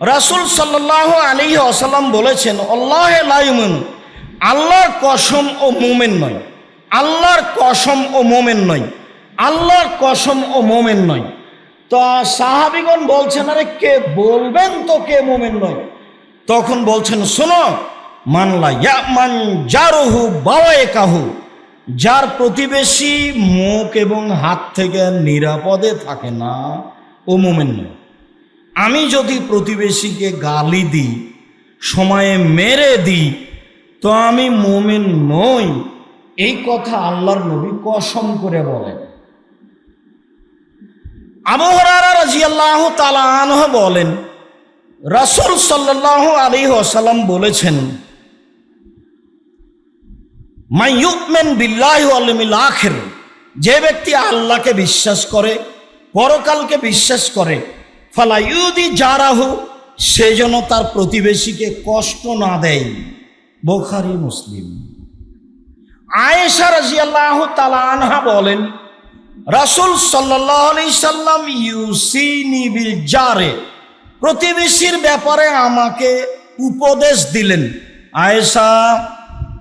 রাসুল সাল্লাহ আলী আসাল্লাম বলেছেন, আল্লাহ লাইমুন আল্লাহর কসম ও মোমেন নয়। আল্লাহর কসম ও মোমেন নয়। আল্লাহর কসম ও মোমেন নয়। তো সাহাবিগণ বলছেন, আরে কে বলবেন তো কে মোমেন নয়? তখন বলছেন, শোনো মানলা মান জারহু বাওয়ায়ে কাহু যার প্রতিবেশী মুখ এবং হাত থেকে নিরাপদে থাকে না, ও মোমেন নয়। আমি যদি প্রতিবেশীকে গালি দিই, সময়ে মেরে দিই, তো আমি মোমেন নই। এই কথা আল্লাহর নবী কসম করে বলেন। আবহরারা রাজিয়াল্লাহ তালা আনহ বলেন, রাসুল সাল্লাহ আলী আসাল্লাম বলেছেন মাইয়ুকমেন বিল্লাহ আলমিল আখের যে ব্যক্তি আল্লাহকে বিশ্বাস করে, পরকালকে বিশ্বাস করে ফালাইউদি যারাহু সে যেন তার প্রতিবেশীকে কষ্ট না দেয়। বোখারি, মুসলিম। আয়েশা রাজিয়াল্লাহ তালা আনহা বলেন, রাসুল সাল্লাহ আলি সাল্লাম ইউসিনি বিল প্রতিবেশীর ব্যাপারে আমাকে উপদেশ দিলেন। আয়েশা,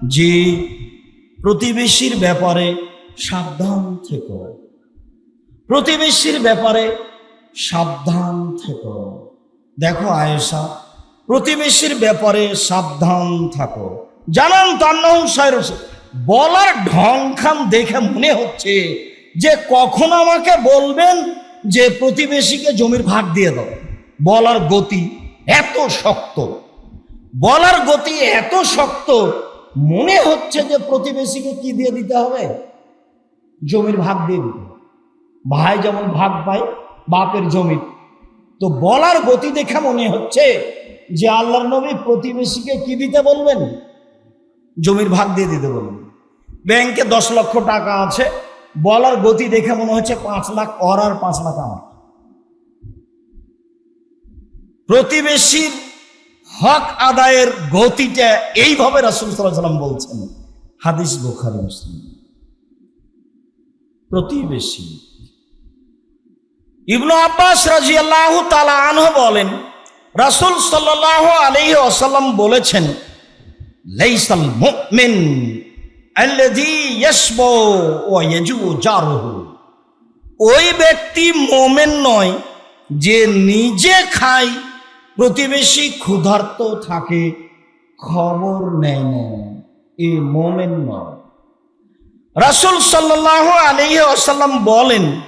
জি, প্রতিবেশীর ব্যাপারে সাবধান থেকো। প্রতিবেশীর ব্যাপারে সাবধান থেকো। দেখো আয়েশা, প্রতিবেশীর ব্যাপারে সাবধান থাকো। জানান তান্নাহ বলার ঢং খাম দেখে মনে হচ্ছে যে কখন আমাকে বলবেন যে প্রতিবেশীকে জমির ভাগ দিয়ে দাও। বলার গতি এত শক্ত। বলার গতি এত শক্ত, মনে হচ্ছে যে প্রতিবেশীকে কি দিয়ে দিতে হবে? জমির ভাগ দিয়ে দিতে ভাই যেমন ভাগ পায় বাপের জমি। তো বলার গতি দেখে মনে হচ্ছে যে আল্লাহর নবী প্রতিবেশীকে কি দিতে বলবেন? জমির ভাগ দিয়ে দিতে বলবেন। ব্যাংকে দশ লক্ষ টাকা আছে, বলার গতি দেখে মনে হচ্ছে পাঁচ লাখ অর আর পাঁচ লাখ আমার। প্রতিবেশীর হক আদায়ের গতিটা এইভাবে রাসুল সাল্লাম বলছেন। হাদিস বোখারি, মুসলিম। প্রতিবেশী ইবনু আব্বাস রাজি আল্লাহ তালা আনহ বলেন, রাসুল সাল্লাহ আলহি আসাল্লাম বলেছেন, লাইসাল মুমিন ওই ব্যক্তি মোমেন নয় যে নিজে খায়, প্রতিবেশী ক্ষুধার্ত থাকে, খবর নেয় না। এ মোমেন নয়। রাসুল সাল্লাহ আলহি আসাল্লাম বলেন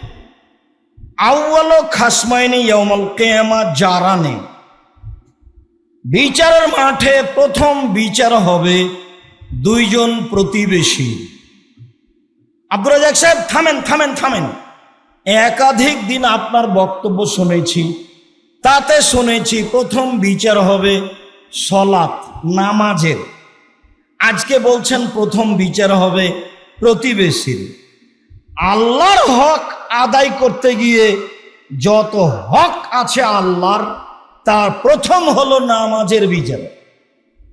আউ্বাল খাসমাইনি ইয়মল কেয়ামা জারানে। বিচারের মাঠে প্রথম বিচার হবে দুইজন প্রতিবেশী। আব্দুল সাহেব, থামেন থামেন থামেন। একাধিক দিন আপনার বক্তব্য শুনেছি, তাতে শুনেছি প্রথম বিচার হবে সলাৎ, নামাজের। আজকে বলছেন প্রথম বিচার হবে প্রতিবেশীর। আল্লাহর হক আদায় করতে গিয়ে যত হক আছে আল্লাহর, তার প্রথম হলো নামাজের বিচার।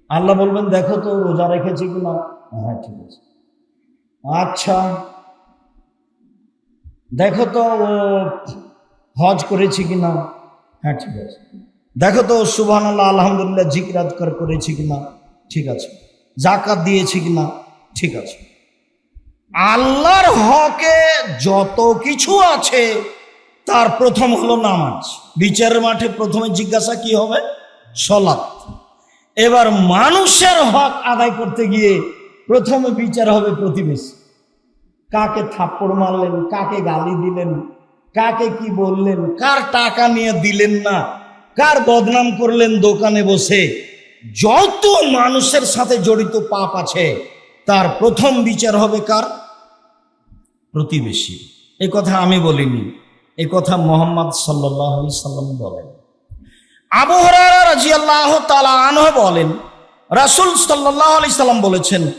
আল্লাহ বলবেন, দেখো তো, রোজা রেখেছি কিনা হ্যাঁ ঠিক আছে। আচ্ছা দেখো তো, ও হজ করেছি কিনা হ্যাঁ ঠিক আছে। দেখো তো সুবহান আল্লাহ আলহামদুলিল্লাহ জিকিরাজকার করেছি কিনা ঠিক আছে। জাকাত দিয়েছি কিনা ঠিক আছে। আল্লাহর হকে যত কিছু আছে, তার প্রথম হলো নামাজ। বিচারের মাঠে প্রথমে জিজ্ঞাসা কি হবে? সলাৎ। এবার মানুষের হক আদায় করতে গিয়ে প্রথমে বিচার হবে প্রতিবেশী। কাকে থাপ্পড় মারলেন, কাকে গালি দিলেন, কাকে কি বললেন, কার টাকা নিয়ে দিলেন না, কার বদনাম করলেন দোকানে বসে, যত মানুষের সাথে জড়িত পাপ আছে তার প্রথম বিচার হবে কার? প্রতিবেশী। এ কথা আমি বলিনি। এ কথা মোহাম্মদ সাল্লাহ সাল্লাম বলেন। আবহরা রাজিয়াল্লাহ তালা আনহ বলেন, রাসুল সাল্লাহ আলি সাল্লাম বলেছেন,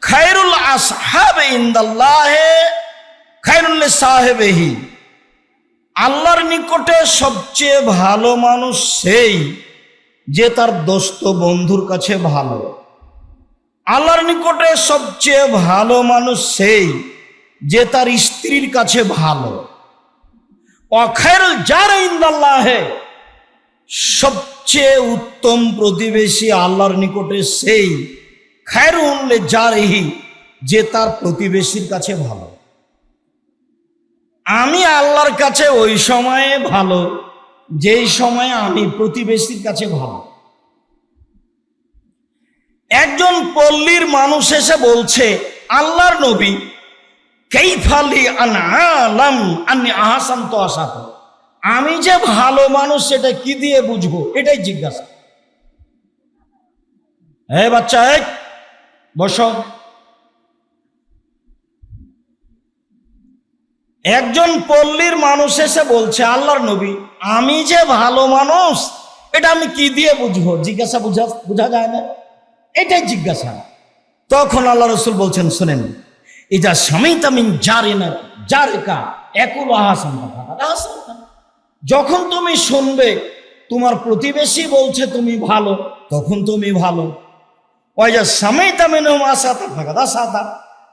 খায়রুল আসহাব ইন্দাল্লাহে, খায়রুল সাহেবেহি আল্লাহর নিকটে সবচেয়ে ভালো মানুষ সেই যে তার দোস্ত বন্ধুর কাছে ভালো। আল্লাহর নিকটে সবচেয়ে ভালো মানুষ সেই যে তার স্ত্রীর কাছে ভালো। যার ইন্দাল্লাহে সবচেয়ে উত্তম প্রতিবেশী আল্লাহর নিকটে সেই খায়ের উনলে যারেহি যে তার প্রতিবেশীর কাছে ভালো। আমি আল্লাহর কাছে ওই সময়ে ভালো, যেই সময়ে আমি প্রতিবেশীর কাছে ভালো। একজন পল্লীর মানুষ এসে বলছে, আল্লাহর নবী কেইফালি আনালাম আনি আহাসান তো আসাত আমি যে ভালো মানুষ, সেটা কি দিয়ে বুঝব? এটাই জিজ্ঞাসা। হ্যাঁ বাচ্চা, এই, বসো। একজন পল্লীর মানুষ এসে বলছে, আল্লাহর নবী, আমি যে ভালো মানুষ, এটা আমি কি দিয়ে বুঝব? জিজ্ঞাসা বুঝা, বোঝা যায় না। এটাই জিজ্ঞাসা। তখন আল্লাহ রসুল বলছেন, শোনেন, ইজা স্বামী তামিন জারে না জারে কা একুল আহাসান যখন তুমি শুনবে, তোমার প্রতিবেশী বলছে তুমি ভালো, তখন তুমি ভালো। ওই যে স্বামী তামিন দা সাদা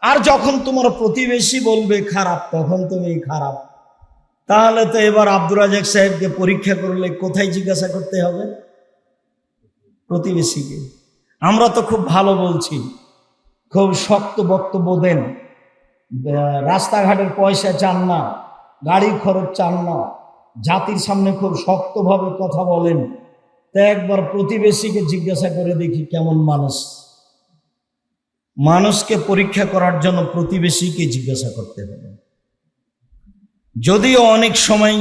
আর যখন তোমার প্রতিবেশী বলবে খারাপ, তখন তুমি খারাপ। তাহলে তো এবার আব্দুর রাজাক সাহেবকে পরীক্ষা করলে কোথায় জিজ্ঞাসা করতে হবে? প্রতিবেশীকে। আমরা তো খুব ভালো বলছি, খুব শক্ত বক্তব্য দেন। রাস্তাঘাটের পয়সা চান না, গাড়ি খরচ চান না, জাতির সামনে খুব শক্তভাবে কথা বলেন। তা একবার প্রতিবেশীকে জিজ্ঞাসা করে দেখি কেমন মানুষ। মানুষকে পরীক্ষা করার জন্য প্রতিবেশীকে জিজ্ঞাসা করতে হবে। যদিও অনেক সময়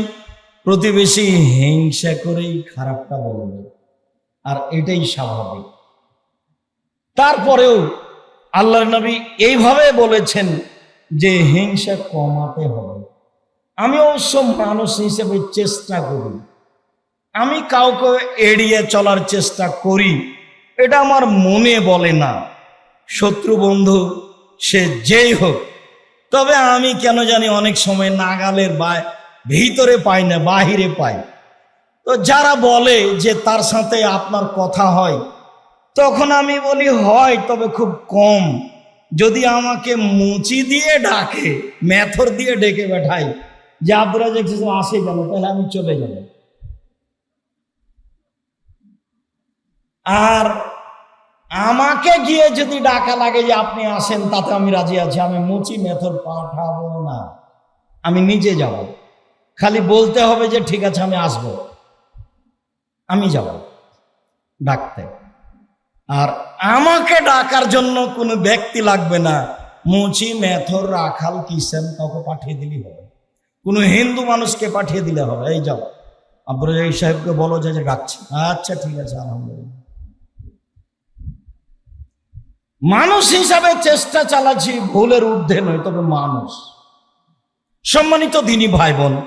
প্রতিবেশী হিংসা করেই খারাপটা বলবে আর এটাই স্বাভাবিক। তারপরেও আল্লাহ নবী এইভাবে বলেছেন যে হিংসা কমাতে হবে। আমি অবশ্য মানুষ হিসেবে চেষ্টা করি। আমি কাউকে এড়িয়ে চলার চেষ্টা করি, এটা আমার মনে বলে না। শত্রু বন্ধু, সে যেই হোক, তবে আমি কেন জানি অনেক সময় নাগালের বা ভিতরে পাই না, বাহিরে পাই। তো যারা বলে যে তার সাথে আপনার কথা হয় তখন আমি বলি, হয়, তবে খুব কম। যদি আমাকে মুচি দিয়ে ডাকে, মেথর দিয়ে ডেকে বেঠাই যে আব্দুল আসে গেল তাহলে আমি চলে যাব। আর আমাকে গিয়ে যদি ডাকা লাগে যে আপনি আসেন, তাতে আমি রাজি আছি, আমি মুচি মেথর পাঠাবো না। আমি নিজে যাব। খালি বলতে হবে যে, ঠিক আছে, আমি আসব। আমি যাব ডাকতে। আর আমাকে ডাকার জন্য কোনো ব্যক্তি লাগবে না। মুচি মেথর রাখাল কিষেন কাউকে পাঠিয়ে দিলেই হবে। কোনো হিন্দু মানুষকে পাঠিয়ে দিলে হবে। এই যাও। আব্দুল রাজাক সাহেবকে বলো যে ডাকছি। আচ্ছা ঠিক আছে, আলহামদুলিল্লাহ। মানুষ হিসাবে চেষ্টা চালাচ্ছি, ভুলের ঊর্ধ্বে নয়, তবে মানুষ। সম্মানিত দিনী ভাই বোন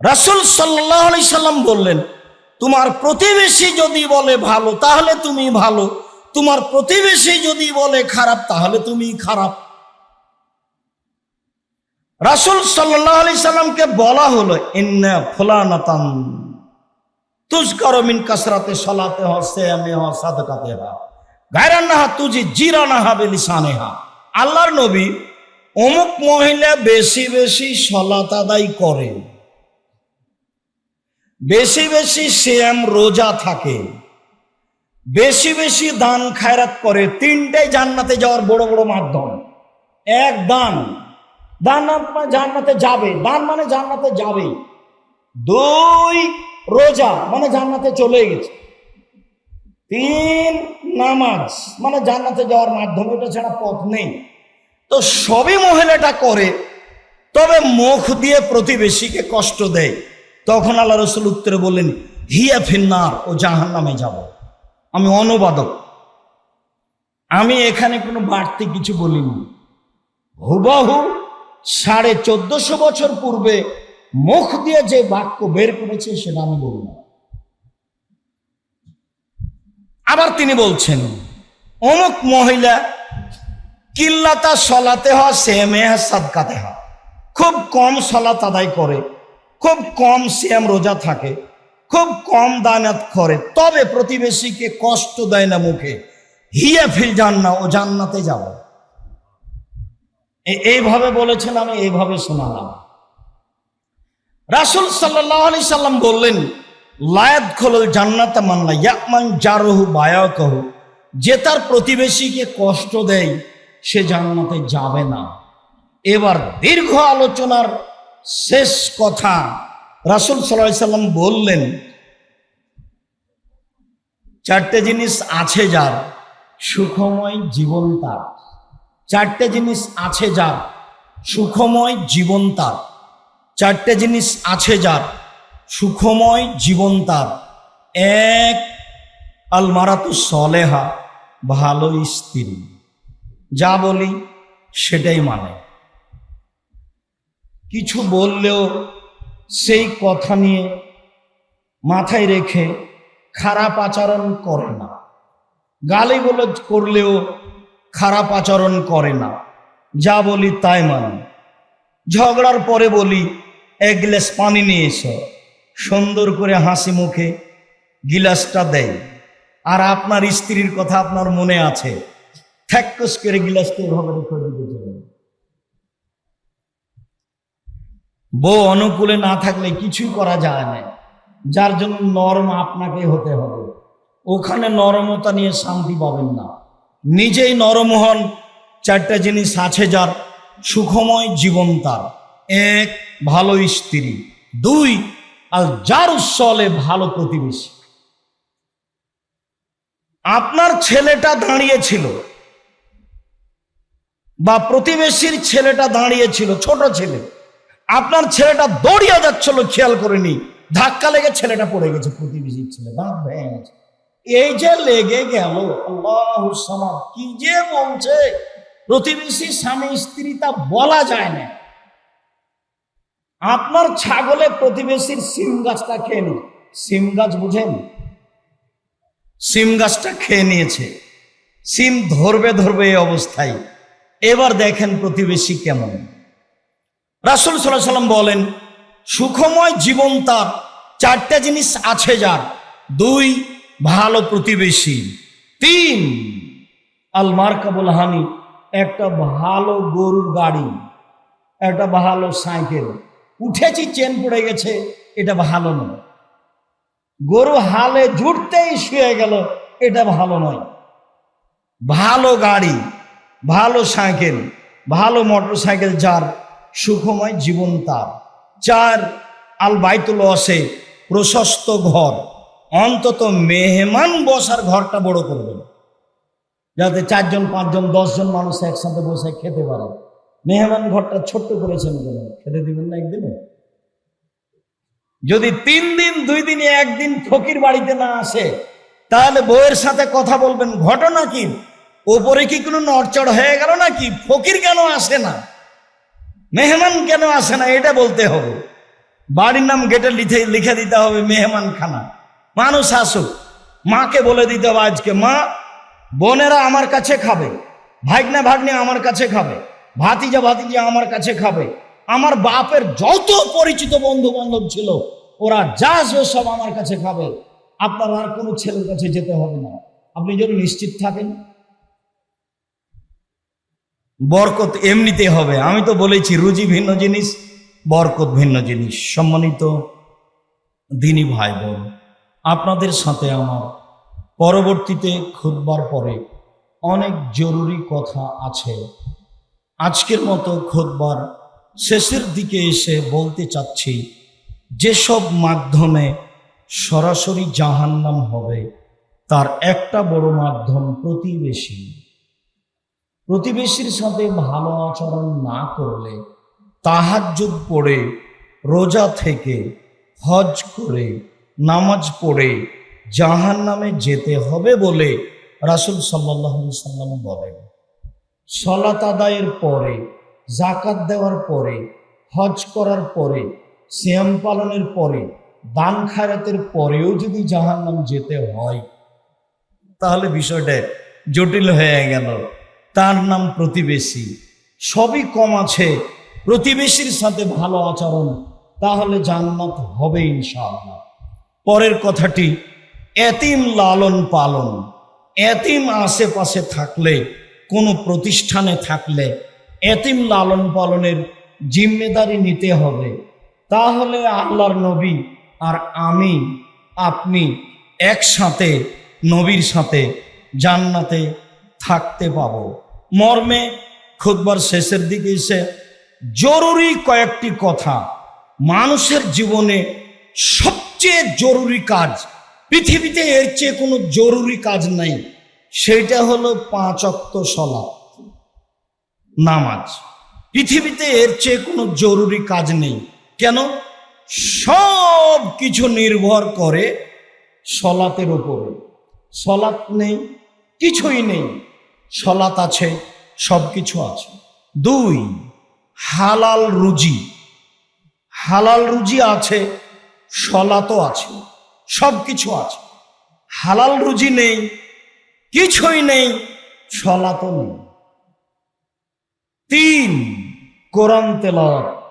রাসুল সাল্লাহ সাল্লাম বললেন, তোমার প্রতিবেশী যদি বলে ভালো, তাহলে তুমি ভালো। তোমার প্রতিবেশী যদি বলে খারাপ, তাহলে তুমি খারাপ। রাসুল সাল্লাহ আলি সাল্লামকে বলা হলো, ইন্না ফুলানাতান, তুজকর মিন কাসরাতে সলাতে হ, সেয়ামে হ, সাদকাতে হা। গায়রান নাহা তুজি জিরা নাহা বেলিসানে হা আল্লাহর নবী অমুক মহিলা বেশি বেশি সলাত আদায় করে। বেশি বেশি শ্যাম রোজা থাকে। বেশি বেশি দান খায়রাত করে তিনটাই জান্নাতে যাওয়ার বড় বড় মাধ্যম। এক দান। দান মানে জান্নাতে যাবে। দান মানে জান্নাতে যাবে। দুই, রোজা মানে জান্নাতে চলে গেছে। তিন, নামাজ মানে জান্নাতে যাওয়ার মাধ্যম। এটা ছাড়া পথ নেই। তো সবই মহিলাটা করে, তবে মুখ দিয়ে প্রতিবেশীকে কষ্ট দেয়। তখন আল্লাহ রসুল উত্তরে বললেন, হিয়া ফিন্নার, ও জাহান নামে যাব। আমি অনুবাদক। আমি এখানে কোনো বাড়তি কিছু বলিনি। হুবাহু সাড়ে চোদ্দশো বছর পূর্বে মুখ দিয়ে যে বাক্য বের করেছে সেটা আমি বলি না। আবার তিনি বলছেন, অমুক মহিলা কিল্লাতা সলাতে হওয়া সেমে সাদকাতে হওয়া খুব কম সলাত আদায় করে, খুব কম শ্যাম রোজা থাকে। খুব কম দানাত করে তবে প্রতিবেশীকে কষ্ট দেয় না মুখে। হিয়া ফিল জান্না, ও জান্নাতে যাব এইভাবে বলেছেন আমি, এইভাবে শোনালাম। রাসুল সাল্লাহ আলি সাল্লাম বললেন লায়াত খোল জান্নাত মান্না ইয়াকমান জারহু বায়া কহু যে তার প্রতিবেশীকে কষ্ট দেয়, সে জান্নাতে যাবে না। এবার দীর্ঘ আলোচনার শেষ কথা রাসুল সাল্লাম বললেন, চারটে জিনিস আছে যার সুখময় জীবন তার। চারটে জিনিস আছে যার সুখময় জীবন তার। চারটে জিনিস আছে যার সুখময় জীবন তার। এক, আলমারাতু সলেহা ভালো স্ত্রী। যা বলি সেটাই মানে। কিছু বললেও সেই কথা নিয়ে মাথায় রেখে খারাপ আচরণ করে না। গালিগুলোজ করলেও খারাপ আচরণ করে না। যা বলি তাই মানে। ঝগড়ার পরে বলি, এক গ্লাস পানি নিয়ে এসো। সুন্দর করে হাসি মুখে গিলাসটা দেয় আর আপনার স্ত্রীর কথা আপনার মনে আছে? থ্যাক্কস করে গিলাসটা এভাবে রেখে দিতে চলেন বউ অনুকূলে না থাকলে কিছুই করা যায় না। যার জন্য নরম আপনাকে হতে হবে। ওখানে নরমতা নিয়ে শান্তি পাবেন না। নিজেই নরম হন, চারটা জিনিস আছে যার, সুখময় জীবন তার। এক, ভালো স্ত্রী। দুই আর যার উৎসলে ভালো প্রতিবেশী। আপনার ছেলেটা দাঁড়িয়েছিল বা প্রতিবেশীর ছেলেটা দাঁড়িয়েছিল, ছোট ছেলে। আপনার ছেলেটা দৌড়িয়ে যাচ্ছিল, খেয়াল করেনি। ধাক্কা লেগে ছেলেটা পড়ে গেছে, প্রতিবেশীর ছেলে। এই যে লেগে গেল কি যে বলছে? প্রতিবেশী স্বামী, স্ত্রী তা বলা যায় না। আপনার ছাগলে প্রতিবেশীর সিম গাছটা খেয়ে নি সিম গাছ বুঝেন? সিম গাছটা খেয়ে নিয়েছে। সিম ধরবে ধরবে এই অবস্থায়। এবার দেখেন প্রতিবেশী কেমন। রাসুল সাল্লাম বলেন, সুখময় জীবন তার চারটা জিনিস আছে যার। দুই, ভালো প্রতিবেশী। তিন, আল মার্কাবুল হানি, একটা ভালো গরুর গাড়ি, একটা ভালো সাইকেল। উঠেছি, চেন পড়ে গেছে, এটা ভালো নয়। গরু হালে জুটতেই শুয়ে গেল, এটা ভালো নয়। ভালো গাড়ি, ভালো সাইকেল, ভালো মোটর সাইকেল যার সুখময় জীবন তার চার আল বাইতুল অসে প্রশস্ত ঘর। অন্তত মেহমান বসার ঘরটা বড় করবেন। যাতে চারজন, পাঁচজন, দশজন মানুষ একসাথে বসে খেতে পারে। মেহমান ঘরটা ছোট্ট করেছেন কেন? খেতে দিবেন না একদিনে যদি তিন দিন, দুই দিনে, একদিন ফকির বাড়িতে না আসে, তাহলে বউয়ের সাথে কথা বলবেন, ঘটনা কি? ওপরে কি কোনো নড়চড় হয়ে গেল নাকি? ফকির কেন আসে না? মেহমান কেন আসে না? এটা বলতে হবে। বাড়ির নাম গেটে লিখে লিখে দিতে হবে মেহমান খানা মানুষ আসুক। মাকে বলে দিতে হবে আজকে, মা, বোনেরা আমার কাছে খাবে। ভাগ্নে ভাগ্নে আমার কাছে খাবে। ভাতিজা ভাতিজা আমার কাছে খাবে। আমার বাপের যত পরিচিত বন্ধু বান্ধব ছিল, ওরা যা আসবে সব আমার কাছে খাবে। আপনার আর কোনো ছেলের কাছে যেতে হবে না। আপনি যদি নিশ্চিত থাকেন বরকত এমনিতে হবে। আমি তো বলেছি, রুজি ভিন্ন জিনিস, বরকত ভিন্ন জিনিস। সম্মানিত দিনী ভাই বোন আপনাদের সাথে আমার পরবর্তীতে খুদবার পরে অনেক জরুরি কথা আছে। আজকের মতো খুদবার শেষের দিকে এসে বলতে চাচ্ছি, যেসব মাধ্যমে সরাসরি জাহান্নাম হবে, তার একটা বড় মাধ্যম প্রতিবেশী প্রতিবেশীর সাথে ভালো আচরণ না করলে তাহাজ্জুদ পড়ে, রোজা থেকে হজ করে, নামাজ পড়ে জাহান নামে যেতে হবে বলে রাসুল সাল্লাহ সাল্লাম বলেন। সলাত আদায়ের পরে জাকাত দেওয়ার পরে, হজ করার পরে শ্যাম পালনের পরে, দান খায়রাতের পরেও যদি জাহান নাম যেতে হয়, তাহলে বিষয়টা জটিল হয়ে গেল। তার নাম প্রতিবেশী। সবই কম আছে। প্রতিবেশীর সাথে ভালো আচরণ, তাহলে জান্নাত হবে ইনশাআল্লাহ। পরের কথাটি, এতিম লালন পালন। এতিম আশেপাশে থাকলে, কোনো প্রতিষ্ঠানে থাকলে, এতিম লালন পালনের জিম্মেদারি নিতে হবে। তাহলে আল্লাহর নবী আর আমি, আপনি একসাথে, নবীর সাথে জান্নাতে থাকতে পাবো। মর্মে খুদবার শেষের দিকে এসে জরুরি কয়েকটি কথা মানুষের জীবনে সবচেয়ে জরুরি কাজ, পৃথিবীতে এর চেয়ে কোনো জরুরি কাজ নাই সেটা হলো পাঁচ অক্ত সলা নামাজ। পৃথিবীতে এর চেয়ে কোনো জরুরি কাজ নেই। কেন? সব কিছু নির্ভর করে সলাতের উপরে। সলাৎ নেই, কিছুই নেই। সলাৎ আছে সব কিছু আছে। দুই, হালাল রুজি। হালাল রুজি আছে সলাতও আছে সব কিছু আছে। হালাল রুজি নেই, কিছুই নেই সলাতও নেই। তিন, কোরআন তেলাওয়াত।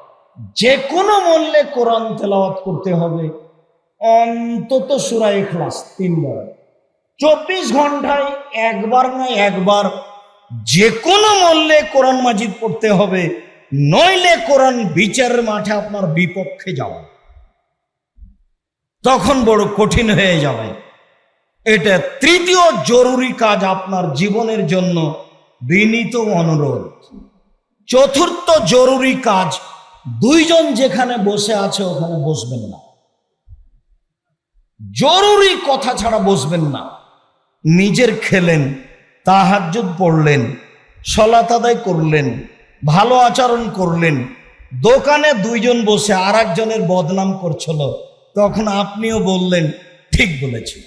যে কোনো মূল্যে কোরআন তেলাওয়াত করতে হবে। অন্তত সুরা এখলাস তিনবার। চব্বিশ ঘন্টায় একবার না একবার যে কোনো মূল্যে কোরআন মাজিদ পড়তে হবে, নইলে কোরআন বিচারের মাঠে আপনার বিপক্ষে যাওয়া। তখন বড় কঠিন হয়ে যাবে। এটা তৃতীয় জরুরি কাজ আপনার জীবনের জন্য বিনীত অনুরোধ। চতুর্থ জরুরি কাজ, দুইজন যেখানে বসে আছে ওখানে বসবেন না। জরুরি কথা ছাড়া বসবেন না। নিজের খেলেন, তাহাজ্জুদ পড়লেন, সলাত আদায় করলেন, ভালো আচরণ করলেন, দোকানে দুইজন বসে আর একজনের বদনাম করছিল, তখন আপনিও বললেন, ঠিক বলেছি।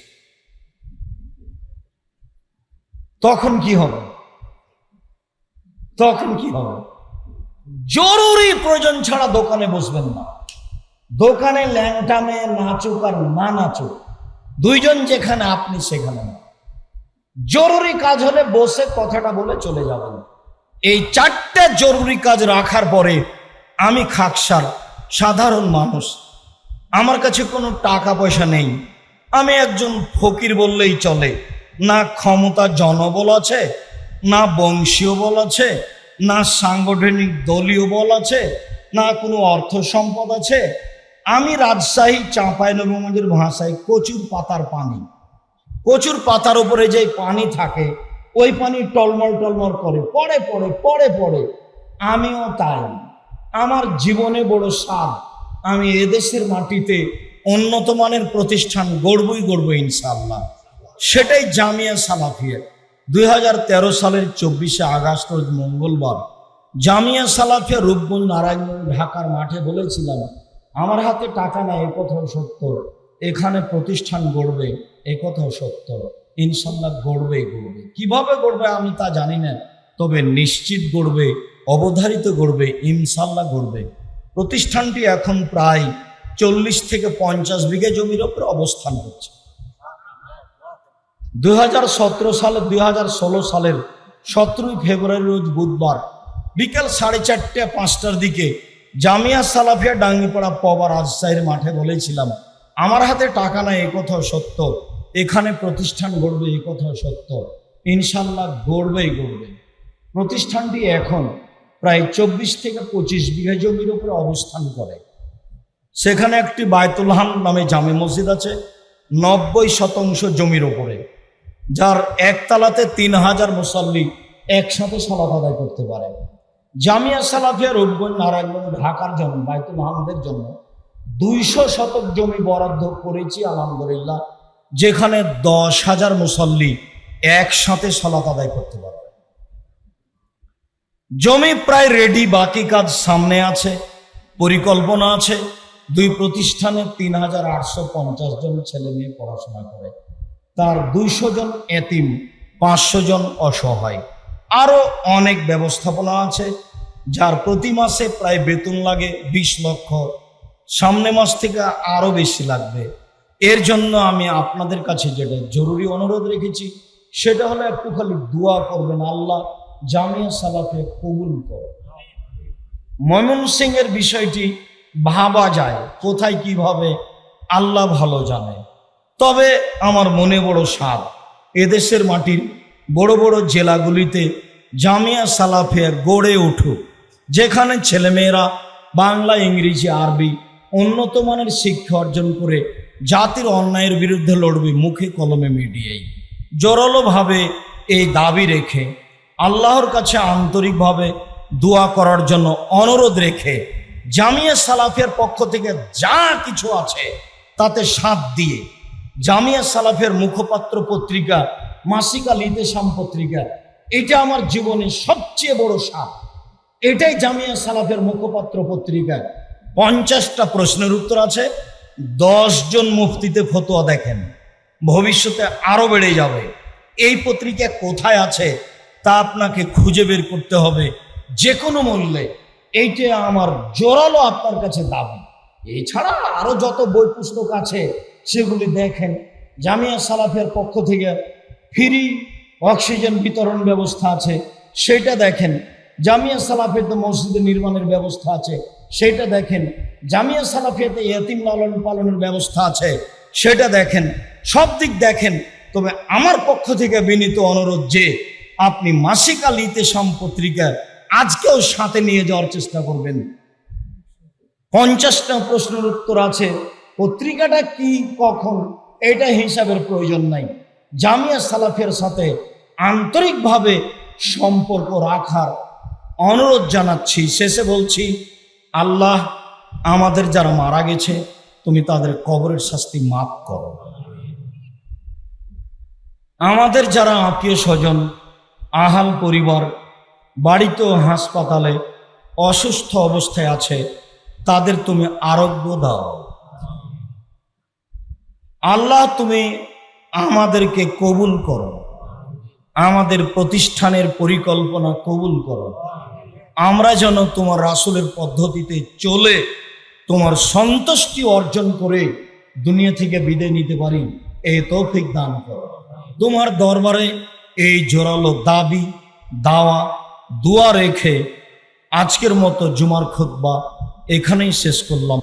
তখন কি হবে? তখন কি হবে? জরুরি প্রয়োজন ছাড়া দোকানে বসবেন না। দোকানে ল্যাংটা নাচুক আর না নাচুক, দুইজন যেখানে, আপনি সেখানে না। জরুরি কাজ হলে বসে কথাটা বলে চলে যাবেন। এই চারটে জরুরি কাজ রাখার পরে আমি খাকসার সাধারণ মানুষ। আমার কাছে কোনো টাকা পয়সা নেই। আমি একজন ফকির বললেই চলে। না ক্ষমতা জনবল আছে, না বংশীয় বল আছে, না সাংগঠনিক দলীয় বল আছে, না কোনো অর্থ সম্পদ আছে। আমি রাজশাহী চাঁপাইনবাবগঞ্জের ভাষায় কচুর পাতার পানি। কচুর পাতার উপরে যে পানি থাকে, ওই পানি টলমল টলমল করে, পড়ে পড়ে পড়ে পড়ে। আমিও তাই। আমার জীবনে বড় সাদ আমি এদেশের মাটিতে উন্নত মানের প্রতিষ্ঠান গড়বই গড়ব ইনশাল্লাহ সেটাই জামিয়া সালাফিয়া। দুই হাজার তেরো সালের চব্বিশে আগস্ট মঙ্গলবার, জামিয়া সালাফিয়া রূপগঞ্জ, নারায়ণগঞ্জ, ঢাকার মাঠে বলেছিলাম, আমার হাতে টাকা নাই, এ কথাও সত্য। এখানে প্রতিষ্ঠান গড়বে, এ কথাও সত্য। ইনশাল্লাহ গড়বেই গড়বে। কীভাবে গড়বে আমি তা জানি না, তবে নিশ্চিত গড়বে, অবধারিত গড়বে, ইনশাল্লাহ গড়বে। প্রতিষ্ঠানটি এখন প্রায় চল্লিশ থেকে পঞ্চাশ বিঘে জমির ওপর অবস্থান করছে। দুই সালে দুই হাজার ষোলো সালের সতেরোই ফেব্রুয়ারি রোজ বুধবার বিকাল সাড়ে চারটে পাঁচটার দিকে জামিয়া সালাফিয়া ডাঙ্গিপাড়া পবা রাজশাহীর মাঠে বলেছিলাম আমার হাতে টাকা নাই, এ কথাও সত্য। এখানে প্রতিষ্ঠান গড়বে, এ কথাও সত্য। ইনশাল্লাহ গড়বেই গড়বে। প্রতিষ্ঠানটি এখন প্রায় চব্বিশ থেকে পঁচিশ বিঘা জমির উপরে অবস্থান করে। সেখানে একটি বায়তুলহাম নামে জামে মসজিদ আছে, নব্বই শতাংশ জমির ওপরে যার একতলাতে তিন হাজার মুসল্লি একসাথে সালাত আদায় করতে পারে। জামিয়া সালাফিয়া রূপগঞ্জ, নারায়ণগঞ্জ, ঢাকার জন্য বাইতুল আহমদের জন্য দুইশো শতক জমি বরাদ্দ করেছি, আলহামদুলিল্লাহ। যেখানে দশ হাজার মুসল্লি একসাথে সালাত আদায় করতে পারবে। জমি প্রায় রেডি বাকি কাজ সামনে আছে, পরিকল্পনা আছে। দুই প্রতিষ্ঠানে তিন হাজার আটশো পঞ্চাশ জন ছেলে মেয়ে পড়াশোনা করে। তার দুইশো জন এতিম, পাঁচশো জন অসহায়। আরও অনেক ব্যবস্থাপনা আছে, যার প্রতি মাসে প্রায় বেতন লাগে বিশ লক্ষ সামনে মাস থেকে আরও বেশি লাগবে। এর জন্য আমি আপনাদের কাছে যেটা জরুরি অনুরোধ রেখেছি, সেটা হলো একটু খালি দোয়া করবেন আল্লাহ, জামিয়া সালাফে কবুল করো। ময়মনসিং এর বিষয়টি ভাবা যায়, কোথায় কীভাবে, আল্লাহ ভালো জানে। তবে আমার মনে বড় স্বাদ এদেশের মাটির বড় বড় জেলাগুলিতে জামিয়া সালাফিয়া গড়ে উঠুক, যেখানে ছেলেমেয়েরা বাংলা, ইংরেজি, আরবি উন্নত মানের শিক্ষা অর্জন করে জাতির অন্যায়ের বিরুদ্ধে লড়বে মুখে কলমে মিডিয়াই জোরালোভাবে এই দাবি রেখে, আল্লাহর কাছে আন্তরিকভাবে দোয়া করার জন্য অনুরোধ রেখে জামিয়া সালাফের পক্ষ থেকে যা কিছু আছে তাতে সাথ দিয়ে জামিয়া সালাফের মুখপাত্র পত্রিকা, মাসিকা লিতেশাম পত্রিকা, এটা আমার জীবনের সবচেয়ে বড় সাপ এটাই জামিয়া সালাফের মুখপাত্র পত্রিকা। পঞ্চাশটা প্রশ্নের উত্তর আছে। জন মুফতিতে ফতোয়া দেখেন। ভবিষ্যতে আরও বেড়ে যাবে। এই পত্রিকা কোথায় আছে তা আপনাকে খুঁজে বের করতে হবে যে কোনো মূল্যে। এইটা আমার জোরালো আপনার কাছে দাবি। এছাড়া আরও যত বই পুস্তক আছে সেগুলি দেখেন। জামিয়া সালাফের পক্ষ থেকে ফ্রি অক্সিজেন বিতরণ ব্যবস্থা আছে। সেটা দেখেন। জামিয়া সালাফের তো মসজিদে নির্মাণের ব্যবস্থা আছে। সেটা দেখেন। জামিয়া সালাফিয়াতে এতিম লালন পালনের ব্যবস্থা আছে, সেটা দেখেন। সব দিক দেখেন। তবে আমার পক্ষ থেকে বিনীত অনুরোধ যে আপনি মাসিক আলিতে পত্রিকা আজকেও সাথে নিয়ে যাওয়ার চেষ্টা করবেন। পঞ্চাশটা প্রশ্নের উত্তর আছে, পত্রিকাটা কি, কখন, এটা হিসাবের প্রয়োজন নাই। জামিয়া সালাফের সাথে আন্তরিকভাবে সম্পর্ক রাখার অনুরোধ জানাচ্ছি, শেষে বলছি আল্লাহ আমাদের যারা মারা গেছে, তুমি তাদের কবরের শাস্তি মাফ করো। আমাদের যারা আত্মীয় স্বজন, আহাল পরিবার, বাড়িতে হাসপাতালে অসুস্থ অবস্থায় আছে, তাদের তুমি আরোগ্য দাও। আল্লাহ তুমি আমাদেরকে কবুল করো। আমাদের প্রতিষ্ঠানের পরিকল্পনা কবুল করো। আমরা যেন তোমার রাসুলের পদ্ধতিতে চলে, তোমার সন্তুষ্টি অর্জন করে দুনিয়া থেকে বিদায় নিতে পারি এই তৌফিক দান করো। তোমার দরবারে এই জোরালো দাবি, দাওয়া, দোয়া রেখে আজকের মতো জুমার খুদ্া এখানেই শেষ করলাম।